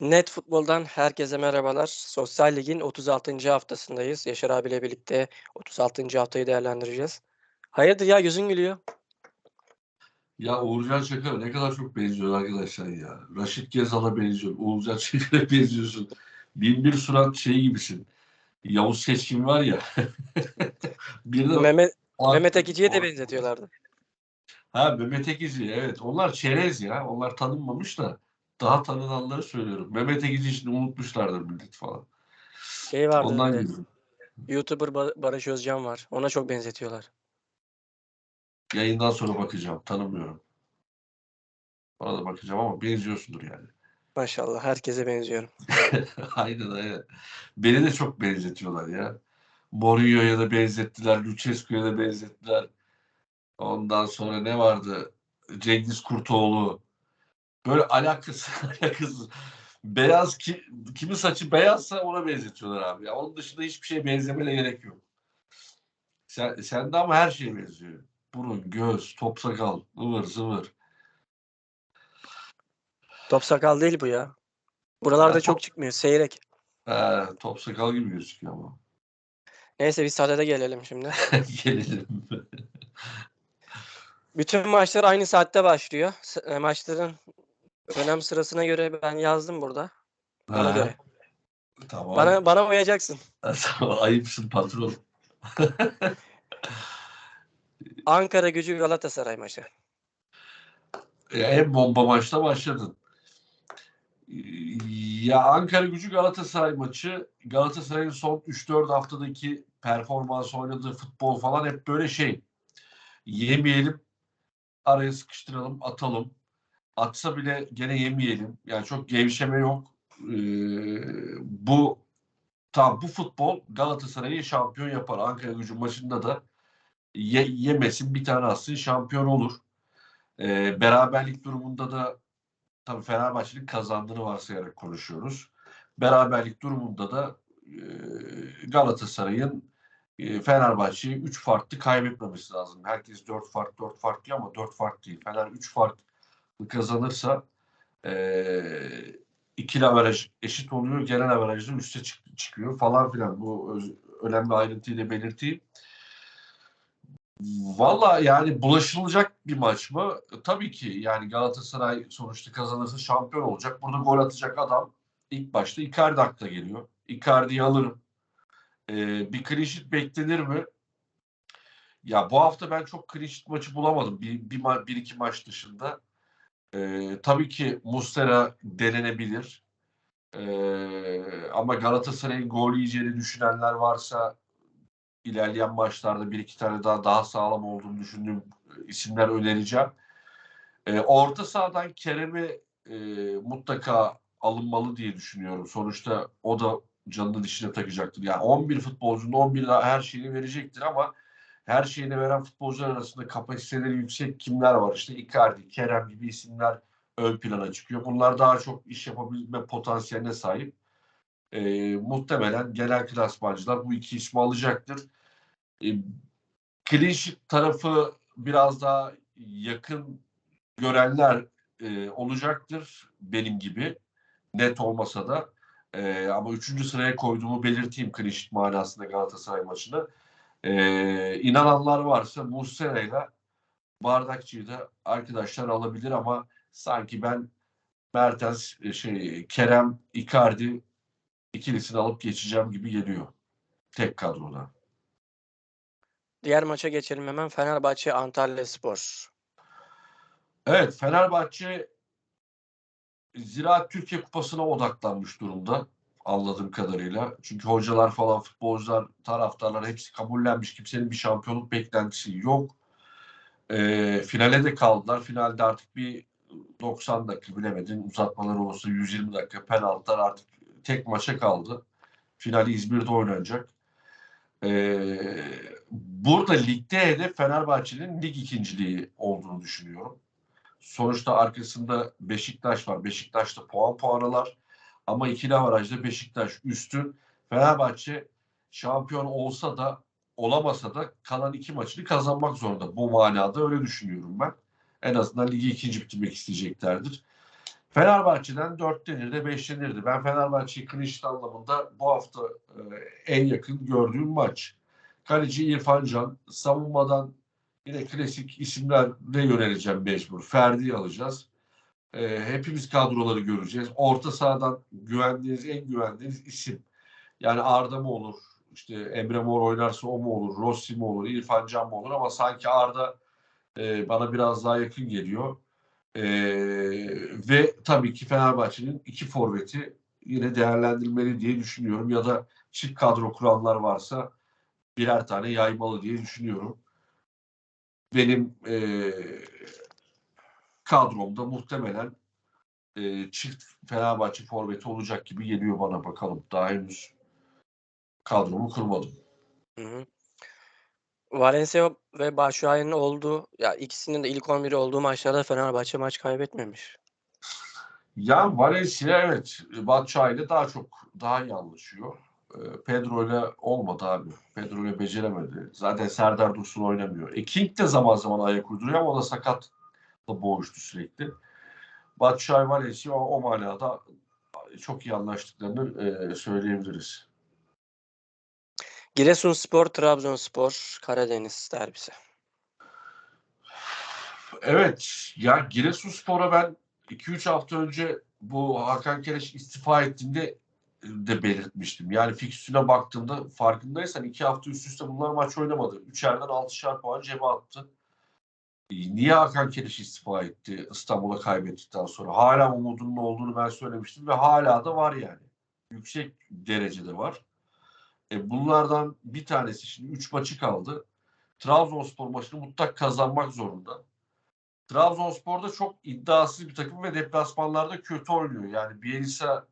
Net Futbol'dan herkese merhabalar. Sosyal Lig'in 36. haftasındayız. Yaşar abiyle birlikte 36. haftayı değerlendireceğiz. Hayırdır ya yüzün gülüyor. Ya Uğurcan Çakır'a ne kadar çok benziyor arkadaşlar ya. Raşit Gezal'a benziyor. Uğurcan Çakır'a benziyorsun. Bin bir surat şey gibisin. Yavuz Seçkin var ya. bir de Mehmet, Aa, Mehmet Ekici'ye de benzetiyorlardı. Ha Mehmet Ekici evet. Onlar çerez ya. Onlar tanınmamış da daha tanınanları söylüyorum. Mehmet Ekici şimdi unutmuşlardır millet falan. Şey vardı. Ondan evet, gibi. YouTuber Ba- Barış Özcan var. Ona çok benzetiyorlar. Yayından sonra bakacağım. Tanımıyorum. Ona da bakacağım ama benziyorsundur yani. Maşallah herkese benziyorum. aynen aynen. Beni de çok benzetiyorlar ya. Mourinho'ya da benzettiler, Lucescu'ya da benzettiler. Ondan sonra ne vardı? Cengiz Kurtoğlu. Böyle alakası alakası. Beyaz ki, kimin saçı beyazsa ona benzetiyorlar abi. Ya onun dışında hiçbir şeye benzemene gerek yok. Sen, sende ama her şey benziyor. Burun, göz, top sakal, ıvır zıvır. Top sakal değil bu ya. Buralarda Ya, çok top- çıkmıyor. Seyrek. He, top sakal gibi gözüküyor ama. Neyse biz sadede gelelim şimdi. Gelelim. Bütün maçlar aynı saatte başlıyor. E, Maçların önem sırasına göre ben yazdım burada. Ona Ha, göre. Tamam. Bana bana uyacaksın. Tamam, Ayıpsın patron. Ankara Gücü Galatasaray maçı. Ya en bomba maçta başladın. Ya Ankara Gücü Galatasaray maçı Galatasaray'ın son 3-4 haftadaki performans oynadığı futbol falan hep böyle şey. Yemeyelim, araya sıkıştıralım, atalım. Atsa bile gene yemeyelim. Yani çok gevşeme yok. Ee, bu tam bu futbol Galatasaray'ı şampiyon yapar. Ankara Gücü maçında da ye, yemesin bir tane atsın şampiyon olur. Ee, beraberlik durumunda da tabii Fenerbahçe'nin kazandığını varsayarak konuşuyoruz. Beraberlik durumunda da e, Galatasaray'ın e, Fenerbahçe'yi 3 farklı kaybetmemesi lazım. Herkes 4 fark 4 fark diyor ama 4 fark değil. Fener 3 farklı kazanırsa e, ikili averaj eşit oluyor. Genel averajda üste çık- çıkıyor falan filan. Bu öz- önemli ayrıntıyı da belirteyim. Valla yani bulaşılacak bir maç mı? Tabii ki yani Galatasaray sonuçta kazanırsa şampiyon olacak. Burada gol atacak adam ilk başta Icardi akla geliyor. Icardi'yi alırım. Ee, bir sheet beklenir mi? Ya bu hafta ben çok sheet maçı bulamadım. Bir, bir, bir iki maç dışında. Ee, tabii ki Mustera denenebilir. Ee, ama Galatasaray'ın gol yiyeceğini düşünenler varsa ilerleyen maçlarda bir iki tane daha daha sağlam olduğunu düşündüğüm isimler önereceğim. Ee, orta sahadan Kerem'i e, mutlaka alınmalı diye düşünüyorum. Sonuçta o da canını dişine takacaktır. Yani 11 futbolcunun 11 her şeyini verecektir ama her şeyini veren futbolcular arasında kapasiteleri yüksek kimler var? İşte Icardi, Kerem gibi isimler ön plana çıkıyor. Bunlar daha çok iş yapabilme potansiyeline sahip. Ee, muhtemelen genel klasmancılar bu iki ismi alacaktır. E, clean sheet tarafı biraz daha yakın görenler e, olacaktır benim gibi. Net olmasa da. E, ama üçüncü sıraya koyduğumu belirteyim sheet manasında Galatasaray maçını. E, inananlar varsa Muslera ile Bardakçı'yı da arkadaşlar alabilir ama sanki ben Mertens, e, şey Kerem, Icardi ikilisini alıp geçeceğim gibi geliyor. Tek kadroda. Diğer maça geçelim hemen. Fenerbahçe Antalyaspor. Evet Fenerbahçe Ziraat Türkiye Kupası'na odaklanmış durumda anladığım kadarıyla. Çünkü hocalar falan, futbolcular, taraftarlar hepsi kabullenmiş. Kimsenin bir şampiyonluk beklentisi yok. Ee, finale de kaldılar. Finalde artık bir 90 dakika bilemedin. Uzatmalar olursa 120 dakika penaltılar artık tek maça kaldı. Finali İzmir'de oynanacak. Ee, burada ligde hedef Fenerbahçe'nin lig ikinciliği olduğunu düşünüyorum. Sonuçta arkasında Beşiktaş var. Beşiktaş da puan puanılar. Ama ikili avarajda Beşiktaş üstün. Fenerbahçe şampiyon olsa da olamasa da kalan iki maçını kazanmak zorunda. Bu manada öyle düşünüyorum ben. En azından ligi ikinci bitirmek isteyeceklerdir. Fenerbahçe'den 4 denirdi, 5 denirdi. Ben Fenerbahçe'yi clean anlamında bu hafta e, en yakın gördüğüm maç. Kaleci İrfan Can, savunmadan yine klasik isimlerle yöneleceğim mecbur. Ferdi'yi alacağız. E, hepimiz kadroları göreceğiz. Orta sahadan güvendiğiniz, en güvendiğiniz isim. Yani Arda mı olur, işte Emre Mor oynarsa o mu olur, Rossi mi olur, İrfan Can mı olur ama sanki Arda e, bana biraz daha yakın geliyor. E, ve tabii ki Fenerbahçe'nin iki forveti yine değerlendirmeli diye düşünüyorum. Ya da çift kadro kuranlar varsa birer tane yaymalı diye düşünüyorum. Benim e, kadromda muhtemelen e, çift Fenerbahçe forveti olacak gibi geliyor bana bakalım. Daha henüz kadromu kurmadım. Hı hı. Valencia ve Başakşehir'in olduğu ya ikisinin de ilk 11'i olduğu maçlarda Fenerbahçe maç kaybetmemiş. Ya Valencia evet ile daha çok daha iyi anlaşıyor. Ee, Pedro ile olmadı abi. Pedro ile beceremedi. Zaten Serdar Dursun oynamıyor. E King de zaman zaman ayak uyduruyor ama o da sakatla boğuştu sürekli. Batshuayi Valencia o, o manada çok iyi anlaştıklarını e, söyleyebiliriz. Giresunspor, Trabzonspor, Karadeniz derbisi. Evet ya Giresunspor'a ben 2-3 hafta önce bu Hakan Kereş istifa ettiğinde de belirtmiştim. Yani fikstüre baktığımda farkındaysan iki hafta üst üste bunlar maç oynamadı. Üçerden altışar puan cebe attı. Niye Hakan Kereş istifa etti İstanbul'a kaybettikten sonra? Hala umudunun olduğunu ben söylemiştim ve hala da var yani. Yüksek derecede var. E bunlardan bir tanesi şimdi 3 maçı kaldı. Trabzonspor maçını mutlak kazanmak zorunda. Trabzonspor da çok iddiasız bir takım ve deplasmanlarda kötü oynuyor. Yani Bielsa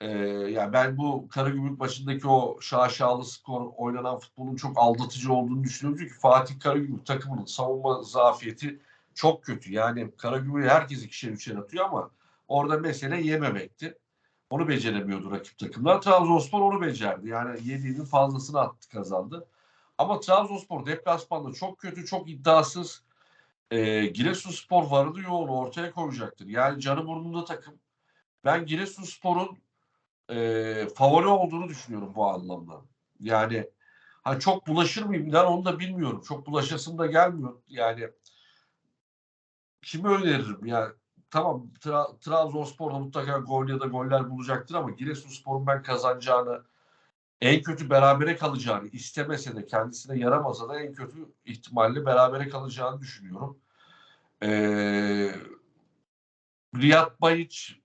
e, yani ben bu Karagümrük maçındaki o şaşalı skor oynanan futbolun çok aldatıcı olduğunu düşünüyorum. Çünkü Fatih Karagümrük takımının savunma zafiyeti çok kötü. Yani Karagümrük herkes ikişer üçer atıyor ama orada mesele yememekti. Onu beceremiyordu rakip takımlar. Trabzonspor onu becerdi. Yani yediğinin fazlasını attı kazandı. Ama Trabzonspor deplasmanda çok kötü, çok iddiasız. E, Giresunspor varını yoğunu ortaya koyacaktır. Yani canı burnunda takım. Ben Giresunspor'un e, favori olduğunu düşünüyorum bu anlamda. Yani ha çok bulaşır mıyım? Ben onu da bilmiyorum. Çok bulaşasım da gelmiyor. Yani kimi öneririm? Yani tamam Tra Trabzonspor'da mutlaka gol ya da goller bulacaktır ama Giresunspor'un ben kazanacağını en kötü berabere kalacağını istemese de kendisine yaramasa da en kötü ihtimalle berabere kalacağını düşünüyorum. Ee, Riyad Bayiç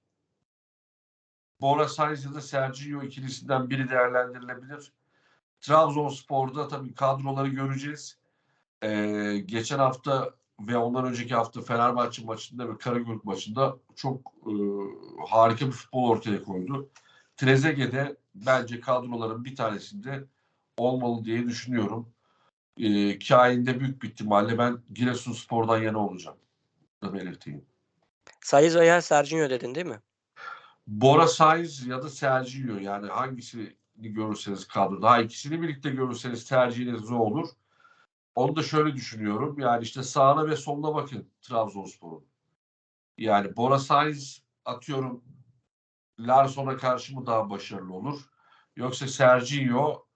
Bora Sainz ya da Sergio ikilisinden biri değerlendirilebilir. Trabzonspor'da tabii kadroları göreceğiz. Ee, geçen hafta ve ondan önceki hafta Fenerbahçe maçında ve Karagümrük maçında çok e, harika bir futbol ortaya koydu. Trezeguet'de bence kadroların bir tanesinde olmalı diye düşünüyorum. E, kainde büyük bir ihtimalle ben Giresunspor'dan yana olacağım. Da belirteyim. Saiz veya Serginho dedin değil mi? Bora Sainz ya da Sergio yani hangisini görürseniz kadroda. Ha ikisini birlikte görürseniz tercihiniz ne olur? Onu da şöyle düşünüyorum. Yani işte sağına ve soluna bakın Trabzonspor'un. Yani Bora Sainz atıyorum Larson'a karşı mı daha başarılı olur? Yoksa Sergio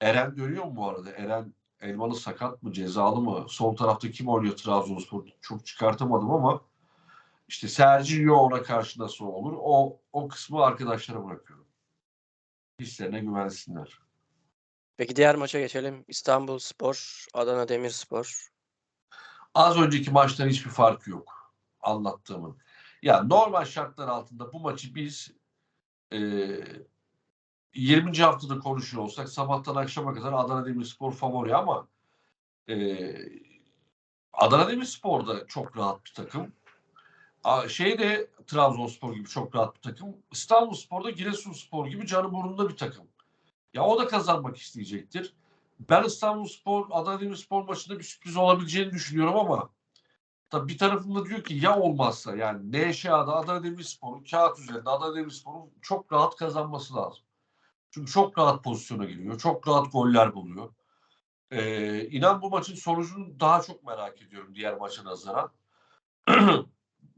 Eren dönüyor mu bu arada? Eren Elmalı sakat mı? Cezalı mı? Sol tarafta kim oynuyor Trabzonspor? Çok çıkartamadım ama işte Sergio ona karşı nasıl olur? O, o kısmı arkadaşlara bırakıyorum. Hislerine güvensinler. Peki diğer maça geçelim. İstanbul Spor, Adana Demirspor. Az önceki maçtan hiçbir farkı yok. Anlattığımın. Ya normal şartlar altında bu maçı biz e, 20. haftada konuşuyor olsak sabahtan akşama kadar Adana Demirspor favori ama e, Adana Demirspor da çok rahat bir takım. Şey de Trabzonspor gibi çok rahat bir takım. İstanbulspor'da Giresunspor gibi canı burnunda bir takım. Ya o da kazanmak isteyecektir. Ben İstanbulspor, Adana Demirspor maçında bir sürpriz olabileceğini düşünüyorum ama tabii bir tarafında diyor ki ya olmazsa yani NŞA'da Adana Demirspor'un kağıt üzerinde Adana Demirspor'un çok rahat kazanması lazım. Çünkü çok rahat pozisyona giriyor. Çok rahat goller buluyor. Ee, inan bu maçın sonucunu daha çok merak ediyorum diğer maça nazaran.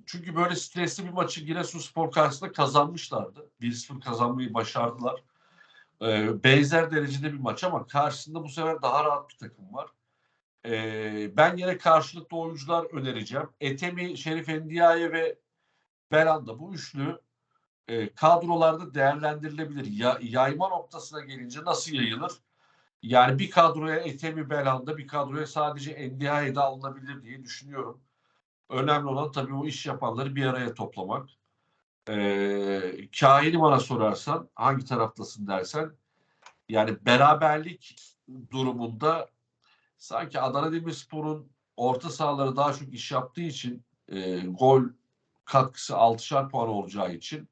Çünkü böyle stresli bir maçı Giresunspor karşısında kazanmışlardı. 1-0 kazanmayı başardılar. Ee, benzer derecede bir maç ama karşısında bu sefer daha rahat bir takım var. Ee, ben yine karşılıklı oyuncular önereceğim. Etemi, Şerif Endiaye ve Belanda bu üçlü e, kadrolarda değerlendirilebilir. Ya, yayma noktasına gelince nasıl yayılır? Yani bir kadroya Etemi Belanda, bir kadroya sadece Endiaye de alınabilir diye düşünüyorum. Önemli olan tabii o iş yapanları bir araya toplamak. Ee, kahini bana sorarsan hangi taraftasın dersen yani beraberlik durumunda sanki Adana Demirspor'un orta sahaları daha çok iş yaptığı için e, gol katkısı 6'şar puan olacağı için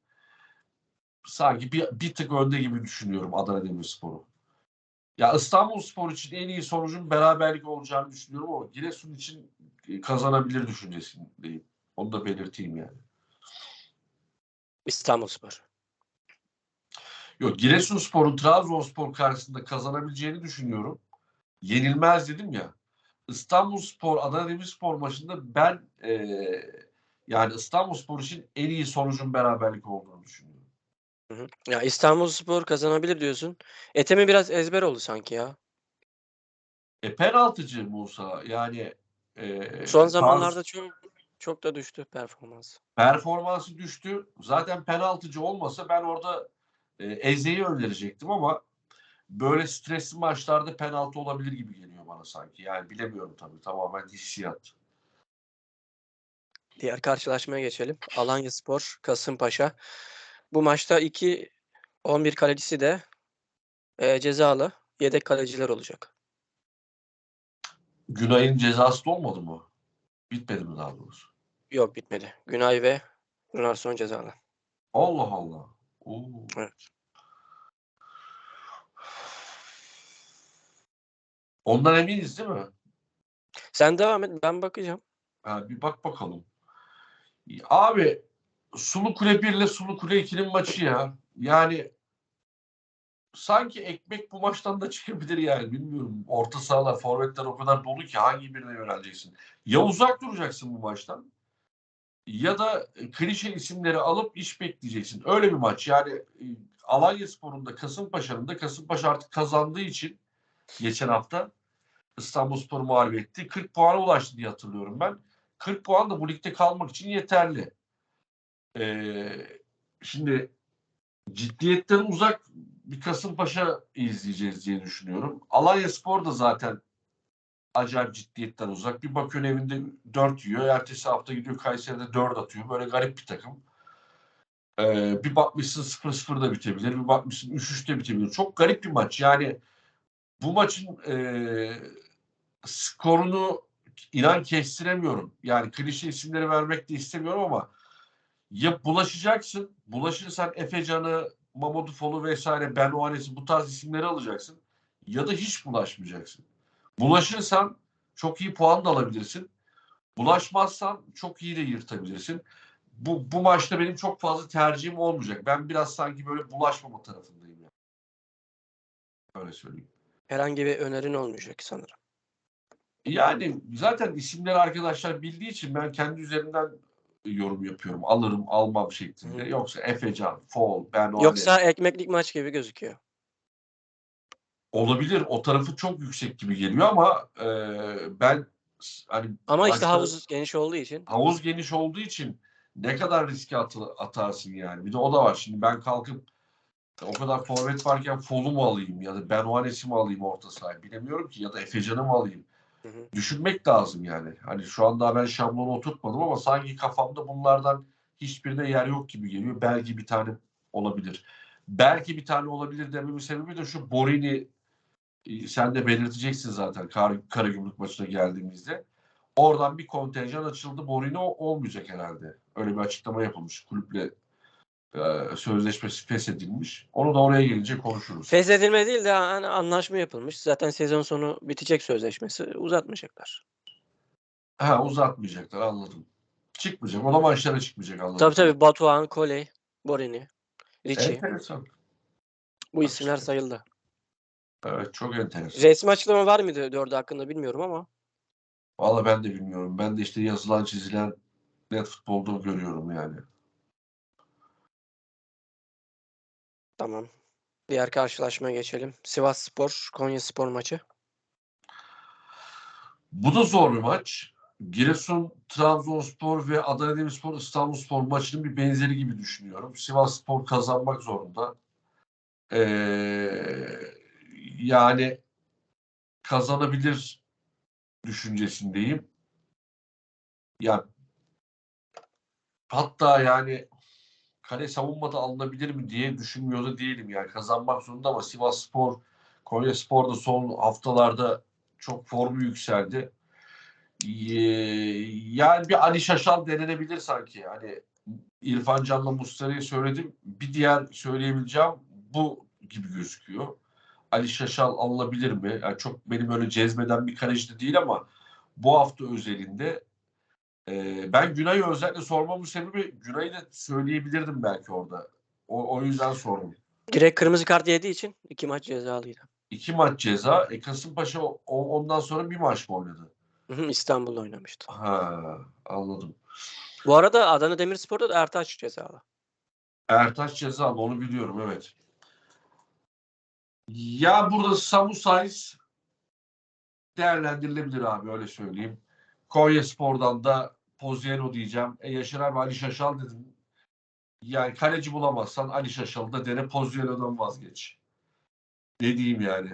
sanki bir, bir tık önde gibi düşünüyorum Adana Demirspor'u. Ya İstanbulspor için en iyi sonucun beraberlik olacağını düşünüyorum ama Giresun için kazanabilir düşüncesindeyim. Onu da belirteyim yani. İstanbulspor. Yok Giresunspor'un Trabzonspor karşısında kazanabileceğini düşünüyorum. Yenilmez dedim ya. İstanbulspor Adana Demirspor maçında ben e, yani İstanbulspor için en iyi sonucun beraberlik olduğunu düşünüyorum. Hı hı. Ya İstanbulspor kazanabilir diyorsun. Etemi biraz ezber oldu sanki ya. E penaltıcı Musa yani Son tarz- zamanlarda çok çok da düştü performans. performansı düştü. Zaten penaltıcı olmasa ben orada e, Eze'yi önerecektim ama böyle stresli maçlarda penaltı olabilir gibi geliyor bana sanki. Yani bilemiyorum tabii tamamen hissiyat. Diğer karşılaşmaya geçelim. Alanyaspor, Kasımpaşa. Bu maçta iki 11 kalecisi de e, cezalı. Yedek kaleciler olacak. Günay'ın cezası da olmadı mı? Bitmedi mi daha doğrusu? Yok bitmedi. Günay ve Runarsson cezalı. Allah Allah. Oo. Evet. Ondan eminiz değil mi? Sen devam et. Ben bakacağım. Ha, bir bak bakalım. Abi Sulu Kule 1 ile Sulu Kule 2'nin maçı ya. Yani sanki ekmek bu maçtan da çıkabilir yani. Bilmiyorum. Orta sahalar, forvetler o kadar dolu ki hangi birine yöneleceksin? Ya uzak duracaksın bu maçtan ya da klişe isimleri alıp iş bekleyeceksin. Öyle bir maç. Yani e, Alanya Spor'un da Kasımpaşa'nın da Kasımpaşa artık kazandığı için geçen hafta İstanbulspor mağlup etti. 40 puana ulaştı diye hatırlıyorum ben. 40 puan da bu ligde kalmak için yeterli. Ee, şimdi ciddiyetten uzak bir Kasımpaşa izleyeceğiz diye düşünüyorum. Alanya Spor da zaten acayip ciddiyetten uzak. Bir bakıyorsun evinde 4 yiyor. Ertesi hafta gidiyor Kayseri'de 4 atıyor. Böyle garip bir takım. Ee, bir bakmışsın 0-0 da bitebilir. Bir bakmışsın 3-3 de bitebilir. Çok garip bir maç. Yani bu maçın e, skorunu inan kestiremiyorum. Yani klişe isimleri vermek de istemiyorum ama ya bulaşacaksın. Bulaşırsan Efecan'ı, Mamadou Folu vesaire Ben Oanes'i bu tarz isimleri alacaksın. Ya da hiç bulaşmayacaksın. Bulaşırsan çok iyi puan da alabilirsin. Bulaşmazsan çok iyi de yırtabilirsin. Bu, bu maçta benim çok fazla tercihim olmayacak. Ben biraz sanki böyle bulaşmama tarafındayım. Yani. Öyle söyleyeyim. Herhangi bir önerin olmayacak sanırım. Yani zaten isimleri arkadaşlar bildiği için ben kendi üzerimden yorum yapıyorum. Alırım almam şeklinde. Hı. Yoksa Efecan, Fol, Ben Oanes Yoksa ekmeklik maç gibi gözüküyor. olabilir. O tarafı çok yüksek gibi geliyor ama e, ben hani Ama işte başta- havuz geniş olduğu için havuz geniş olduğu için ne kadar riske atarsın yani. Bir de o da var. Şimdi ben kalkıp o kadar forvet varken Fol'u mu alayım ya da Ben Oanes'i mi alayım orta sahaya bilemiyorum ki ya da Efecan'ı mı alayım. Hı hı. Düşünmek lazım yani. Hani şu anda ben şablonu oturtmadım ama sanki kafamda bunlardan hiçbirine yer yok gibi geliyor. Belki bir tane olabilir. Belki bir tane olabilir dememin sebebi de şu Borini e, sen de belirteceksin zaten Kar Karagümrük maçına geldiğimizde. Oradan bir kontenjan açıldı. Borini olmayacak herhalde. Öyle bir açıklama yapılmış. Kulüple sözleşmesi feshedilmiş. Onu da oraya gelince konuşuruz. feshedilme değil de hani anlaşma yapılmış. Zaten sezon sonu bitecek sözleşmesi. Uzatmayacaklar. Ha uzatmayacaklar anladım. Çıkmayacak. O da maçlara çıkmayacak anladım. Tabii tabii Batuhan, Koley, Borini, Ricci. Enteresan. Bu isimler sayıldı. Evet çok enteresan. Resmi açıklama var mıydı dördü hakkında bilmiyorum ama. Valla ben de bilmiyorum. Ben de işte yazılan çizilen net futbolda görüyorum yani. Tamam. Diğer karşılaşmaya geçelim. Sivas Spor, Konya Spor maçı. Bu da zor bir maç. Giresun, Trabzonspor ve Adana Demirspor, İstanbulspor maçının bir benzeri gibi düşünüyorum. Sivasspor kazanmak zorunda. Ee, yani kazanabilir düşüncesindeyim. Ya hatta yani kale savunmada alınabilir mi diye düşünmüyor da değilim. Yani kazanmak zorunda ama Sivasspor, Konyaspor da son haftalarda çok formu yükseldi. Ee, Yani bir Ali Şaşal denenebilir sanki. Hani İrfan Can'la Mustara'yı söyledim. Bir diğer söyleyebileceğim bu gibi gözüküyor. Ali Şaşal alınabilir mi? Yani çok benim öyle cezbeden bir kaleci de değil ama bu hafta özelinde e, ben Günay'ı özellikle sormamın sebebi Günay'ı da söyleyebilirdim belki orada. O, o yüzden sordum. Direkt kırmızı kart yediği için iki maç cezalıydı. İki maç ceza. E, Kasımpaşa o- ondan sonra bir maç mı oynadı? İstanbul'da oynamıştı. Ha, anladım. Bu arada Adana Demirspor'da da Ertaç cezalı. Ertaş cezalı onu biliyorum evet. Ya burada Samu Saiz değerlendirilebilir abi öyle söyleyeyim. Konya Spor'dan da Poziero diyeceğim. E Yaşar abi Ali Şaşal dedim. Yani kaleci bulamazsan Ali Şaşal'ı da dene Poziero'dan vazgeç. Ne diyeyim yani.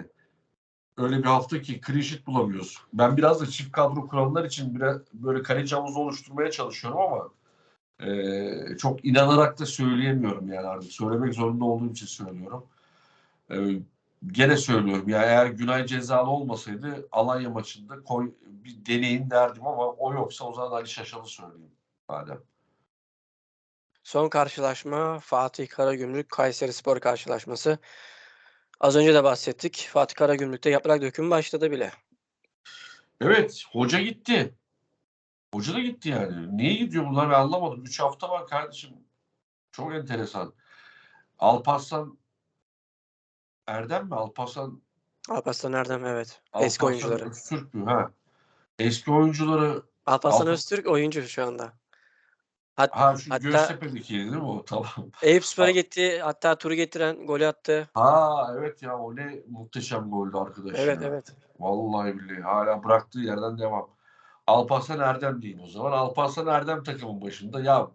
Öyle bir hafta ki sheet bulamıyoruz. Ben biraz da çift kadro kuranlar için biraz böyle kaleci havuzu oluşturmaya çalışıyorum ama ee, çok inanarak da söyleyemiyorum yani artık. Söylemek zorunda olduğum için söylüyorum. Ee, gene söylüyorum ya eğer Günay cezalı olmasaydı Alanya maçında koy, bir deneyin derdim ama o yoksa o zaman Ali Şaşal'ı söyleyeyim. Madem. Son karşılaşma Fatih Karagümrük Kayseri Spor karşılaşması. Az önce de bahsettik. Fatih Karagümrük'te yaprak dökümü başladı bile. Evet hoca gitti. Hoca da gitti yani. Niye gidiyor bunlar ben anlamadım. 3 hafta var kardeşim. Çok enteresan. Alparslan Erdem mi? Alparslan Alparslan Erdem evet. Eski Alparslan oyuncuları. Öztürk mü? Ha. Eski oyuncuları Alparslan Alpa- Öztürk oyuncu şu anda. Hat ha şu Hatta- Göztepe'deki değil mi o? Tamam. Eyüpspor'a Al- gitti. Hatta turu getiren golü attı. Ha evet ya o ne muhteşem goldü arkadaş Evet ya. evet. Vallahi billahi hala bıraktığı yerden devam. Alparslan Erdem diyeyim o zaman. Alparslan Erdem takımın başında. Ya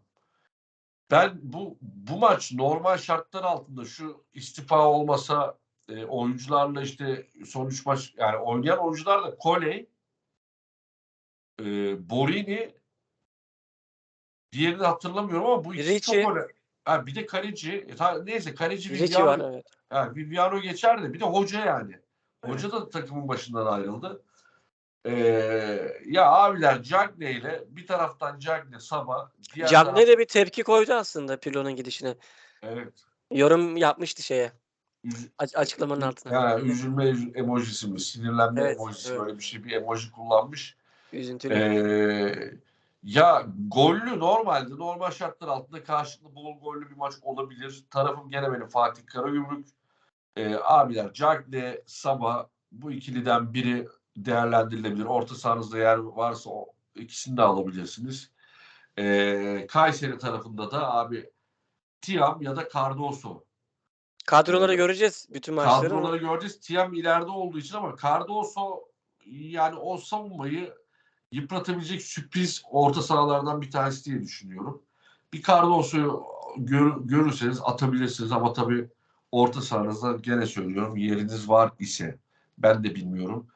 ben bu bu maç normal şartlar altında şu istifa olmasa e, oyuncularla işte son üç maç yani oynayan oyuncularla Koley, e, Borini diğerini hatırlamıyorum ama bu ikisi çok önemli. Ha, bir de kaleci. E, ta- neyse kaleci Ricci Viviano- var evet. Ha, Viviano geçer de bir de hoca yani. Evet. Hoca da takımın başından ayrıldı. Ee, ya abiler Cagne ile bir taraftan Cagne Saba diğer Cagne taraf- de bir tepki koydu aslında Pirlo'nun gidişine. evet. Yorum yapmıştı şeye. Üz- aç- açıklamanın altına. yani üzülme emojisi mi? Sinirlenme Evet, emojisi evet. böyle bir şey bir emoji kullanmış. Üzüntülü. Ee, ya gollü normalde normal şartlar altında karşılıklı bol gollü bir maç olabilir. Tarafım gene benim Fatih Karagümrük. Ee, abiler Cagne, Saba bu ikiliden biri değerlendirilebilir. Orta sahanızda yer varsa o ikisini de alabilirsiniz. Ee, Kayseri tarafında da abi Tiam ya da Cardoso. Kadroları göreceğiz bütün maçları. Kadroları göreceğiz. Tiam ileride olduğu için ama Cardoso yani o savunmayı yıpratabilecek sürpriz orta sahalardan bir tanesi diye düşünüyorum. Bir Cardoso'yu gör, görürseniz atabilirsiniz ama tabii orta sahanızda gene söylüyorum yeriniz var ise ben de bilmiyorum.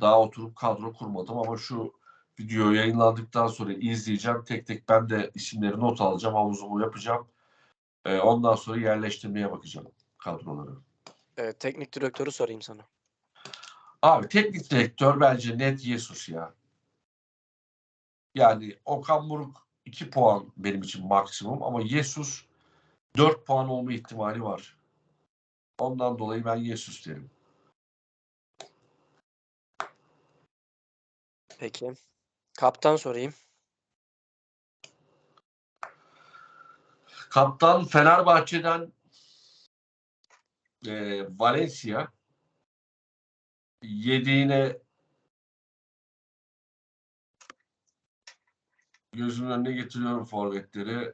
Daha oturup kadro kurmadım ama şu video yayınlandıktan sonra izleyeceğim. Tek tek ben de isimleri not alacağım. Havuzumu yapacağım. Ee, ondan sonra yerleştirmeye bakacağım kadroları. Evet, teknik direktörü sorayım sana. Abi teknik direktör bence net Jesus ya. Yani Okan Buruk 2 puan benim için maksimum ama Jesus 4 puan olma ihtimali var. Ondan dolayı ben Jesus derim. Peki. Kaptan sorayım. Kaptan Fenerbahçe'den e, Valencia yediğine gözümün önüne getiriyorum forvetleri.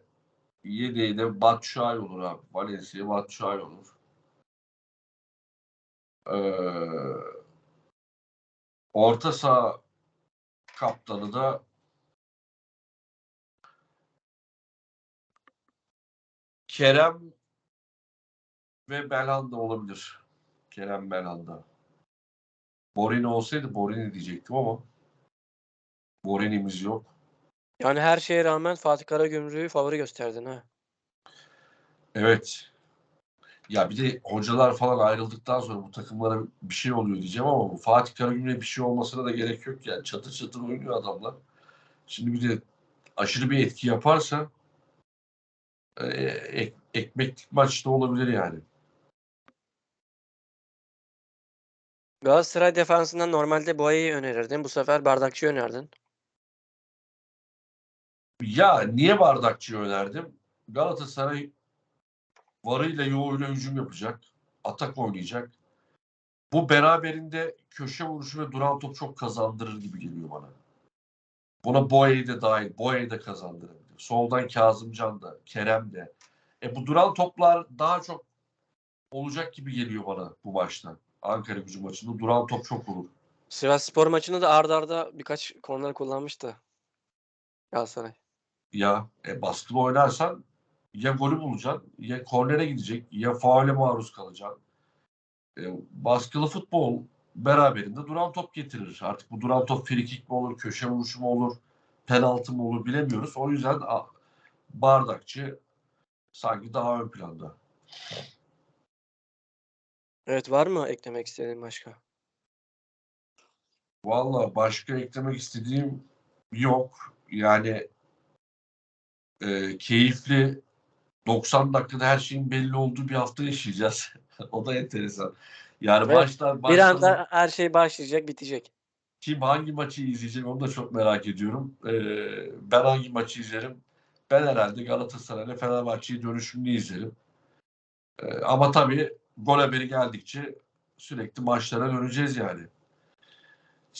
Yedeği de Batshuayi olur abi. Valencia Batshuayi olur. Ee, orta saha kaptanı da Kerem ve Belhanda olabilir. Kerem Belhanda. Borini olsaydı Borini diyecektim ama Borini'miz yok. Yani her şeye rağmen Fatih Karagümrük'ü favori gösterdin ha. Evet. Ya bir de hocalar falan ayrıldıktan sonra bu takımlara bir şey oluyor diyeceğim ama bu Fatih Karagümrük'e bir şey olmasına da gerek yok yani. Çatır çatır oynuyor adamlar. Şimdi bir de aşırı bir etki yaparsa e, ek, ekmeklik maçta olabilir yani. Galatasaray defansından normalde Boya'yı önerirdin. Bu sefer Bardakçı önerdin. Ya niye bardakçı önerdim? Galatasaray varıyla yoğuyla hücum yapacak. Atak oynayacak. Bu beraberinde köşe vuruşu ve duran top çok kazandırır gibi geliyor bana. Buna Boye'yi de dahil. Boye'yi de kazandırabilir. Soldan Kazımcan da, Kerem de. E bu duran toplar daha çok olacak gibi geliyor bana bu maçta. Ankara gücü maçında duran top çok olur. Sivas Spor maçında da arda arda birkaç konuları kullanmıştı. Galatasaray. Ya e, baskılı oynarsan ya golü bulacaksın, ya kornere gidecek, ya faule maruz kalacaksın. E, baskılı futbol beraberinde duran top getirir. Artık bu duran top frikik mi olur, köşe vuruşu mu olur, penaltı mı olur bilemiyoruz. O yüzden bardakçı sanki daha ön planda. Evet var mı eklemek istediğin başka? Valla başka eklemek istediğim yok. Yani e, keyifli 90 dakikada her şeyin belli olduğu bir hafta yaşayacağız. o da enteresan. Yani Evet, başlar Bir anda her şey başlayacak, bitecek. kim hangi maçı izleyecek onu da çok merak ediyorum. E, ben hangi maçı izlerim? Ben herhalde Galatasaray'la Fenerbahçe'yi dönüşümlü izlerim. E, ama tabii gol haberi geldikçe sürekli maçlara döneceğiz yani.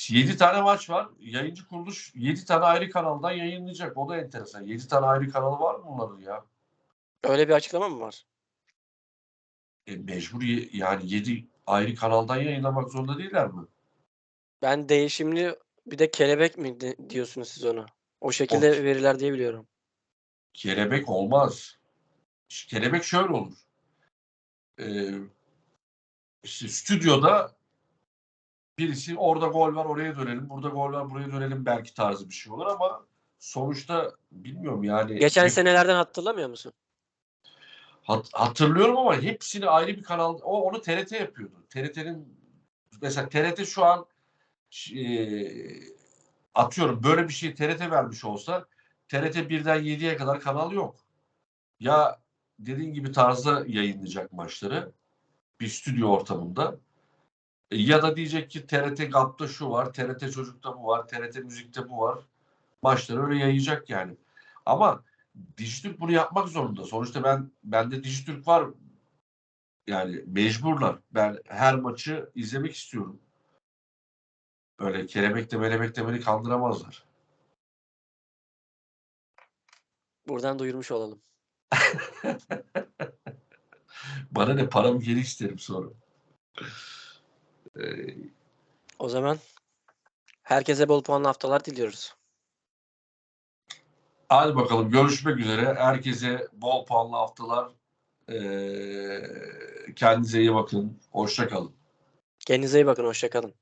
7 tane maç var. Yayıncı kuruluş 7 tane ayrı kanaldan yayınlayacak. O da enteresan. 7 tane ayrı kanalı var mı bunların ya? Öyle bir açıklama mı var? E, mecbur ye- yani 7 ayrı kanaldan yayınlamak zorunda değiller mi? Ben değişimli bir de kelebek mi de- diyorsunuz siz ona? O şekilde Of. verirler diye biliyorum. Kelebek olmaz. Ş- Kelebek şöyle olur. Ee, işte stüdyoda birisi orada gol var oraya dönelim, burada gol var buraya dönelim belki tarzı bir şey olur ama sonuçta bilmiyorum yani. Geçen senelerden hatırlamıyor musun? Hat- hatırlıyorum ama hepsini ayrı bir kanal o onu TRT yapıyordu. TRT'nin mesela TRT şu an eee, atıyorum böyle bir şey TRT vermiş olsa TRT 1'den 7'ye kadar kanal yok. Ya dediğin gibi tarzda yayınlayacak maçları bir stüdyo ortamında E, ya da diyecek ki TRT GAP'ta şu var, TRT Çocuk'ta bu var, TRT Müzik'te bu var. Maçları öyle yayacak yani. Ama Dijitürk bunu yapmak zorunda. Sonuçta ben bende Dijitürk var. Yani mecburlar. Ben her maçı izlemek istiyorum. Öyle kelebekte melebekte beni kandıramazlar. Buradan duyurmuş olalım. Bana ne paramı geri isterim sonra. Ee, O zaman herkese bol puanlı haftalar diliyoruz. Hadi bakalım görüşmek üzere. Herkese bol puanlı haftalar. Ee, kendinize iyi bakın. Hoşça kalın. Kendinize iyi bakın. Hoşça kalın.